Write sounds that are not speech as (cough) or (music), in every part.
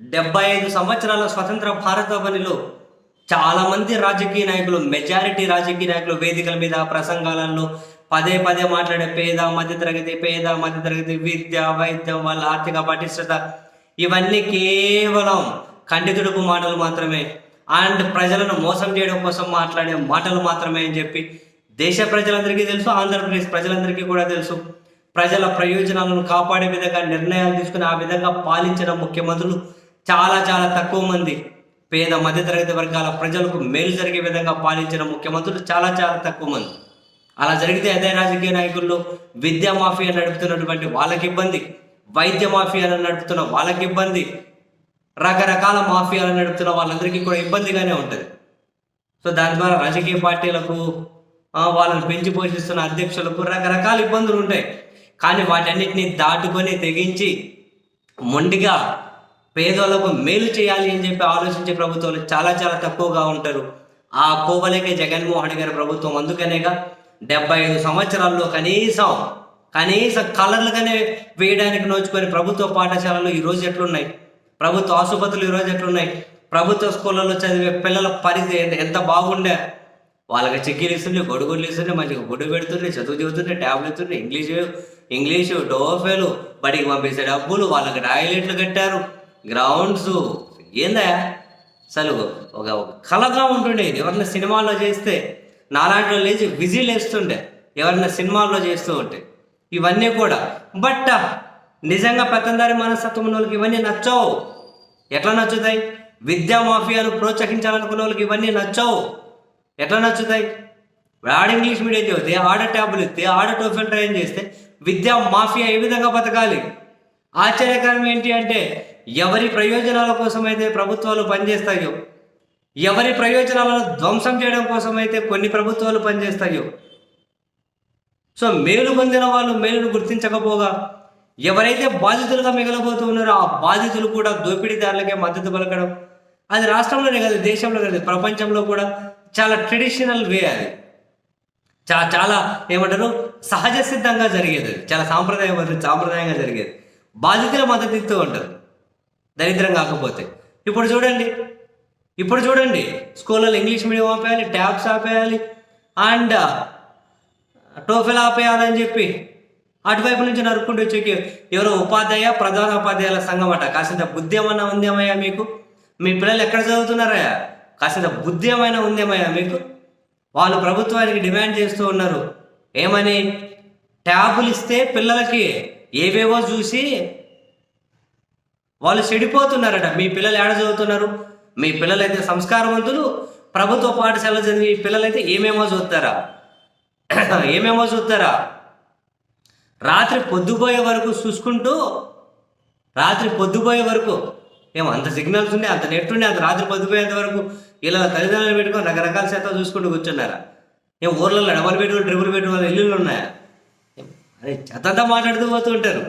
డెబ్బై ఐదు సంవత్సరాల స్వతంత్ర భారతావనిలో పనిలో చాలామంది రాజకీయ నాయకులు మెజారిటీ రాజకీయ నాయకులు వేదికల మీద ప్రసంగాలలో పదే పదే మాట్లాడే పేద మధ్యతరగతి పేద మధ్యతరగతి విద్య వైద్యం వాళ్ళ ఆర్థిక పటిష్టత ఇవన్నీ కేవలం ఖండితుడుకు మాటలు మాత్రమే. అండ్ ప్రజలను మోసం చేయడం కోసం మాట్లాడే మాటలు మాత్రమే అని చెప్పి దేశ ప్రజలందరికీ తెలుసు ఆంధ్రప్రదేశ్ ప్రజలందరికీ కూడా తెలుసు. ప్రజల ప్రయోజనాలను కాపాడే విధంగా నిర్ణయాలు తీసుకుని ఆ విధంగా పాలించడం ముఖ్యమంత్రులు చాలా చాలా తక్కువ మంది పేద మధ్యతరగతి వర్గాల ప్రజలకు మేలు జరిగే విధంగా పాలించిన ముఖ్యమంత్రులు చాలా చాలా తక్కువ మంది. అలా జరిగితే అదే రాజకీయ నాయకుల్లో విద్యా మాఫియా నడుపుతున్నటువంటి వాళ్ళకి ఇబ్బంది వైద్య మాఫియాలను నడుపుతున్న వాళ్ళకి ఇబ్బంది రకరకాల మాఫియాలు నడుపుతున్న వాళ్ళందరికీ కూడా ఇబ్బందిగానే ఉంటుంది. సో దాని ద్వారా రాజకీయ పార్టీలకు వాళ్ళని పెంచి పోషిస్తున్న అధ్యక్షులకు రకరకాల ఇబ్బందులు ఉంటాయి. కానీ వాటన్నిటిని దాటుకొని తెగించి మొండిగా పేదోళ్ళకు మేలు చేయాలి అని చెప్పి ఆలోచించే ప్రభుత్వాలు చాలా చాలా తక్కువగా ఉంటారు. ఆ కోవలకే జగన్మోహన్ గారి ప్రభుత్వం. అందుకనేగా డెబ్బై ఐదు సంవత్సరాల్లో కనీసం కనీసం కలర్లుగానే వేయడానికి నోచుకొని ప్రభుత్వ పాఠశాలలు ఈరోజు ఎట్లున్నాయి? ప్రభుత్వ ఆసుపత్రులు ఈరోజు ఎట్లున్నాయి? ప్రభుత్వ స్కూళ్ళలో చదివే పిల్లల పరిస్థితి ఎంత- బాగుండే? వాళ్ళకి చిక్కీలు ఇస్తుండే గొడుగులు ఇస్తుండే మంచిగా గుడ్డు పెడుతుండే చదువు చదువుతుండే ట్యాబ్లు ఇస్తుండే ఇంగ్లీషు ఇంగ్లీషు డోఫేలు బడికి పంపించే డబ్బులు వాళ్ళకి టాయిలెట్లు కట్టారు. గ్రౌండ్స్. ఏందా? అసలు ఒక కలగా కళగా ఉంటుండే ఇది. ఎవరైనా సినిమాల్లో చేస్తే నాలాంటి లేచి విజిల్ వేస్తుండే. ఎవరైనా సినిమాల్లో చేస్తూ ఉంటే. ఇవన్నీ కూడా. బట్ నిజంగా పెత్తందారి మనస్తత్వం ఉన్న వాళ్ళకి ఇవన్నీ నచ్చవు. ఎట్లా నచ్చుతాయి? విద్యా మాఫియాను ప్రోత్సహించాలనుకున్న వాళ్ళకి ఇవన్నీ నచ్చవు. ఎట్లా నచ్చుతాయి? ఆడ ఇంగ్లీష్ మీడియం చదివితే ఆడ ట్యాబ్లు ఇస్తే ఆడ టోఫెల్ ట్రైన్ చేస్తే విద్యా మాఫియా ఏ విధంగా బతకాలి? ఆశ్చర్యకరం ఏంటి అంటే ఎవరి ప్రయోజనాల కోసం అయితే ప్రభుత్వాలు పనిచేస్తాయో ఎవరి ప్రయోజనాలను ధ్వంసం చేయడం కోసం అయితే కొన్ని ప్రభుత్వాలు పనిచేస్తాయో. సో మేలు పొందిన వాళ్ళు మేలును గుర్తించకపోగా ఎవరైతే బాధితులుగా మిగలబోతూ ఉన్నారో ఆ బాధితులు కూడా దోపిడీదారులకే మద్దతు పలకడం అది రాష్ట్రంలోనే కాదు దేశంలో కాదు ప్రపంచంలో కూడా చాలా ట్రెడిషనల్ వే అది. చాలా చాలా ఏమంటారు సహజ సిద్ధంగా జరిగేది చాలా సాంప్రదాయ సాంప్రదాయంగా జరిగేది. బాధితుల మద్దతు ఇస్తూ ఉంటారు దరిద్రం కాకపోతే. ఇప్పుడు చూడండి. ఇప్పుడు చూడండి. స్కూళ్ళలో ఇంగ్లీష్ మీడియం ఆపేయాలి ట్యాబ్స్ ఆపేయాలి అండ్ టోఫెల్ ఆపేయాలని చెప్పి అటువైపు నుంచి నరుక్కుంటూ వచ్చేకి ఎవరో ఉపాధ్యాయ ప్రధాన ఉపాధ్యాయుల సంఘం అట. కాసింత బుద్ధి ఏమన్నా ఉందేమయ్యా మీకు? మీ పిల్లలు ఎక్కడ చదువుతున్నారయ్యా? కాసింత బుద్ధి ఏమైనా ఉందేమయ్యా మీకు? వాళ్ళు ప్రభుత్వానికి డిమాండ్ చేస్తూ ఉన్నారు. ఏమని? ట్యాబులు ఇస్తే పిల్లలకి ఏవేవో చూసి వాళ్ళు చెడిపోతున్నారట. మీ పిల్లలు ఏడ చదువుతున్నారు? మీ పిల్లలైతే సంస్కారవంతులు. ప్రభుత్వ పాఠశాల చదివి పిల్లలైతే ఏమేమో చూస్తారా? (clears throat) ఏమేమో చూస్తారా? రాత్రి పొద్దుపోయే వరకు చూసుకుంటూ రాత్రి పొద్దుపోయే వరకు ఏమో అంత సిగ్నల్స్ ఉండే అంత నెట్ ఉండే అంత రాత్రి పొద్దుపోయేంత వరకు ఇలా తల్లిదండ్రులు పెట్టుకొని రకరకాల శాతం చూసుకుంటూ కూర్చున్నారా? ఏం ఊర్లలో డబల్ బెడ్రూమ్ ట్రిపుల్ బెడ్రూమ్ ఇల్లులు ఉన్నాయా. అదే చెత్తంతా మాట్లాడుతూ పోతూ ఉంటారు.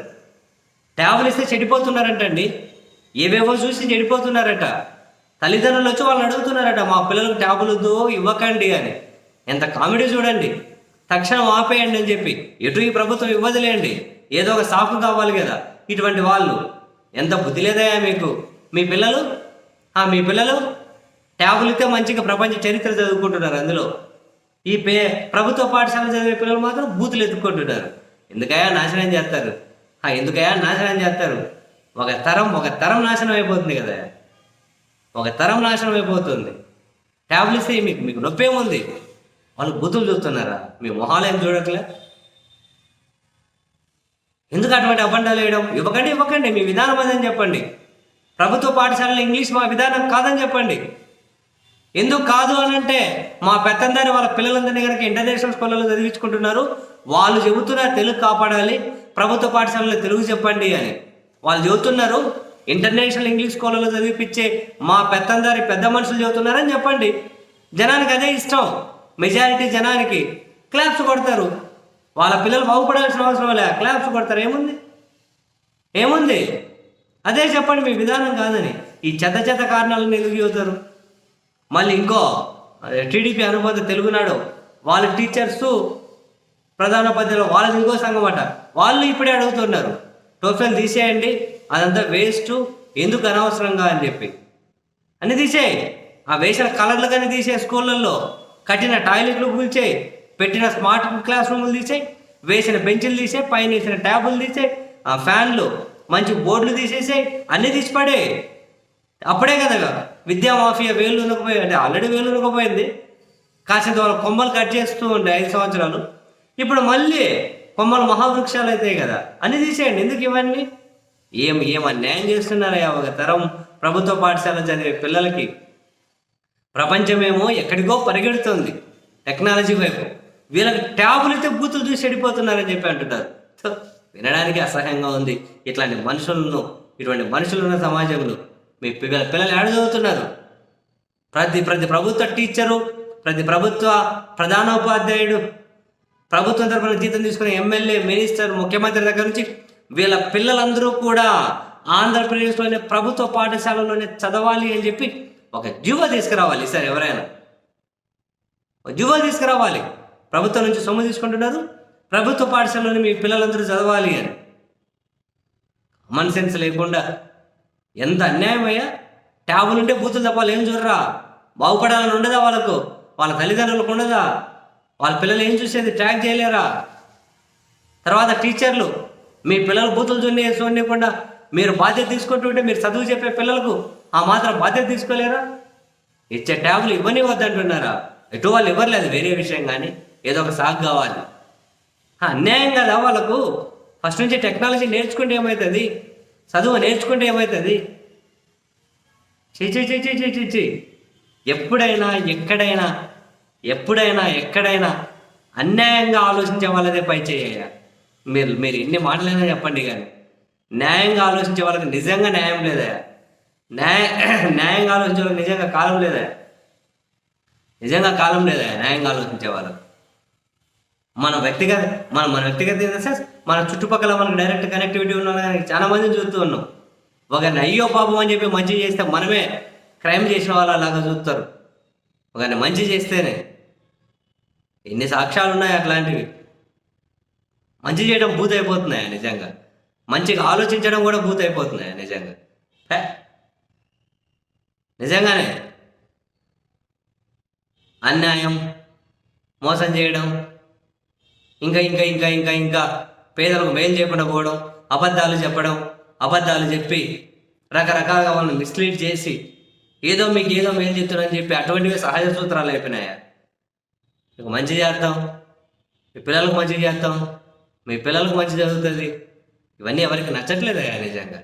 ట్యాబ్లు ఇస్తే చెడిపోతున్నారంటండి. ఏవేవో చూసి చెడిపోతున్నారట. తల్లిదండ్రులు వచ్చి వాళ్ళని అడుగుతున్నారట మా పిల్లలకు ట్యాబులు వద్దు ఇవ్వకండి అని. ఎంత కామెడీ చూడండి. తక్షణం ఆపేయండి అని చెప్పి. ఎటు ఈ ప్రభుత్వం ఇవ్వదులేండి. ఏదో ఒక సాకు కావాలి కదా ఇటువంటి వాళ్ళు. ఎంత బుద్ధి లేదయా మీకు? మీ పిల్లలు? ఆ మీ పిల్లలు? ట్యాబులు ఇస్తే మంచిగా ప్రపంచ చరిత్ర చదువుకుంటున్నారు అందులో. ఈ పే ప్రభుత్వ పాఠశాల చదివే పిల్లలు మాత్రం బూతులు ఎత్తుకుంటున్నారు ఎందుకయా నాశనం చేస్తారు? ఎందుకయా నాశనం చేస్తారు? ఒక తరం ఒక తరం నాశనం అయిపోతుంది కదా. ఒక తరం నాశనం అయిపోతుంది. ట్యాబ్లెట్స్ మీకు మీకు నొప్పేముంది వాళ్ళు బూతులు చూస్తున్నారా? మీ మొహాలు ఏం చూడట్లే? ఎందుకు అటువంటి అబండాలు వేయడం? ఇవ్వకండి ఇవ్వకండి. మీ విధానం అదని చెప్పండి. ప్రభుత్వ పాఠశాలలో ఇంగ్లీష్ మా విధానం కాదని చెప్పండి. ఎందుకు కాదు అని అంటే మా పెత్తందారి వాళ్ళ పిల్లలందరినీ కనుక ఇంటర్నేషనల్ స్కూళ్ళలో చదివించుకుంటున్నారు వాళ్ళు చెబుతున్నారు తెలుగు కాపాడాలి ప్రభుత్వ పాఠశాలలో తెలుగు చెప్పండి అని. వాళ్ళు చెబుతున్నారు ఇంటర్నేషనల్ ఇంగ్లీష్ స్కూళ్ళలో చదివిపించే మా పెత్తందారి పెద్ద మనుషులు చెబుతున్నారని చెప్పండి. జనానికి అదే ఇష్టం. మెజారిటీ జనానికి క్లాప్స్ కొడతారు. వాళ్ళ పిల్లలు బాగుపడాల్సిన అవసరం లే క్లాప్స్ కొడతారు. ఏముంది? ఏముంది? అదే చెప్పండి మీ విధానం కాదని. ఈ చెత్త చెత్త కారణాలను ఎందుకు చెబుతారు? మళ్ళీ ఇంకో టీడీపీ అనుబంధ తెలుగునాడు వాళ్ళ టీచర్స్ ప్రధాన పద్ధతిలో వాళ్ళది ఇంకో సంఘం అట. వాళ్ళు ఇప్పుడే అడుగుతున్నారు టోఫెల్ తీసేయండి అదంతా వేస్ట్ ఎందుకు అనవసరంగా అని చెప్పి. అన్ని తీసేయి ఆ వేసిన కలర్లు కానీ తీసే స్కూళ్ళల్లో కట్టిన టాయిలెట్లు కూల్చేయి పెట్టిన స్మార్ట్ క్లాస్ రూములు తీసేయి వేసిన బెంచ్లు తీసే పైన వేసిన ట్యాబులు తీసే ఆ ఫ్యాన్లు మంచి బోర్డులు తీసేసే అన్నీ తీసి పడే అప్పుడే కదా విద్యా మాఫియా వేలు ఉనకపోయి అంటే ఆల్రెడీ వేలు ఉనకపోయింది కాసేంత వాళ్ళ కొమ్మలు కట్ చేస్తూ ఉండే ఐదు సంవత్సరాలు. ఇప్పుడు మళ్ళీ కొమ్మలు మహావృక్షాలు అవుతాయి కదా. అన్ని తీసేయండి. ఎందుకు ఇవన్నీ? ఏం ఏం అన్యాయం చేస్తున్నారయ్యా ఒక తరం ప్రభుత్వ పాఠశాల చదివే పిల్లలకి? ప్రపంచమేమో ఎక్కడికో పరిగెడుతుంది. టెక్నాలజీ వైపు. వీళ్ళకి ట్యాబులు అయితే బూతులు చూసి చెడిపోతున్నారని చెప్పి అంటున్నారు. వినడానికి అసహ్యంగా ఉంది. ఇట్లాంటి మనుషులను ఇటువంటి మనుషులు ఉన్న సమాజంలో మీ పిల్లల పిల్లలు ఏడ చదువుతున్నారు? ప్రతి ప్రతి ప్రభుత్వ టీచరు ప్రతి ప్రభుత్వ ప్రధానోపాధ్యాయుడు ప్రభుత్వం తరఫున జీతం తీసుకునే ఎమ్మెల్యే మినిస్టర్ ముఖ్యమంత్రి దగ్గర నుంచి వీళ్ళ పిల్లలందరూ కూడా ఆంధ్రప్రదేశ్లోనే ప్రభుత్వ పాఠశాలలోనే చదవాలి అని చెప్పి ఒక జీవో తీసుకురావాలి సార్ ఎవరైనా. ఒక తీసుకురావాలి. ప్రభుత్వం నుంచి సొమ్ము తీసుకుంటున్నారు. ప్రభుత్వ పాఠశాలలోనే మీ పిల్లలందరూ చదవాలి అని. కామన్ సెన్స్ లేకుండా ఎంత అన్యాయమయ్యా? ట్యాబులు ఉంటే బూతులు తప్పాలి ఏం చూడరా? బాగుపడాలని ఉండదా వాళ్ళకు? వాళ్ళ తల్లిదండ్రులకు ఉండదా? వాళ్ళ పిల్లలు ఏం చూసేది? ట్రాక్ చేయలేరా? తర్వాత టీచర్లు మీ పిల్లలు బూతులు చూడని చూడకుండా మీరు బాధ్యత తీసుకుంటుంటే మీరు చదువు చెప్పే పిల్లలకు ఆ మాత్రం బాధ్యత తీసుకోలేరా? ఇచ్చే ట్యాబులు ఇవ్వని వద్దంటున్నారా ఎటు వాళ్ళు ఇవ్వలేదు వేరే విషయం కానీ ఏదో ఒక సాగు కావాలి. అన్యాయం కదా వాళ్ళకు. ఫస్ట్ నుంచి టెక్నాలజీ నేర్చుకుంటే ఏమవుతుంది చదువు నేర్చుకుంటే ఏమవుతుంది చే చే చే చీ చీ చీ ఎప్పుడైనా ఎక్కడైనా ఎప్పుడైనా ఎక్కడైనా అన్యాయంగా ఆలోచించే వాళ్ళదే పై చేయ మీరు మీరు ఎన్ని మాటలైనా చెప్పండి కానీ. న్యాయంగా ఆలోచించే వాళ్ళకి నిజంగా న్యాయం లేదా? న్యాయ (clears throat) న్యాయంగా ఆలోచించే వాళ్ళకి నిజంగా కాలం లేదా? నిజంగా కాలం లేదా న్యాయంగా ఆలోచించే వాళ్ళకు? మన వ్యక్తిగత మన మన వ్యక్తిగత ఇన్ సార్? మన చుట్టుపక్కల మనకు డైరెక్ట్ కనెక్టివిటీ ఉన్న చాలా మందిని చూస్తూ ఉన్నాం. ఒకరిని అయ్యో పాపం అని చెప్పి మంచి చేస్తే మనమే క్రైమ్ చేసిన వాళ్ళు అలాగా చూస్తారు. ఒకరిని మంచి చేస్తేనే ఎన్ని సాక్ష్యాలు ఉన్నాయి అట్లాంటివి? మంచి చేయడం భూతైపోతున్నాయా నిజంగా? మంచిగా ఆలోచించడం కూడా భూతైపోతున్నాయా నిజంగా? నిజంగానే అన్యాయం మోసం చేయడం ఇంకా ఇంకా ఇంకా ఇంకా ఇంకా పేదలకు మేలు చేయకుండా పోవడం అబద్ధాలు చెప్పడం అబద్ధాలు చెప్పి రకరకాలుగా వాళ్ళని మిస్లీడ్ చేసి ఏదో మీకు ఏదో మేలు చెప్తున్నారని చెప్పి అటువంటివి సహజ సూత్రాలు అయిపోయినాయా? మీకు మంచి చేద్దాం మీ పిల్లలకు మంచి చేస్తాం. మీ పిల్లలకు మంచి జరుగుతుంది. ఇవన్నీ ఎవరికి నచ్చట్లేదయ్యా నిజంగా.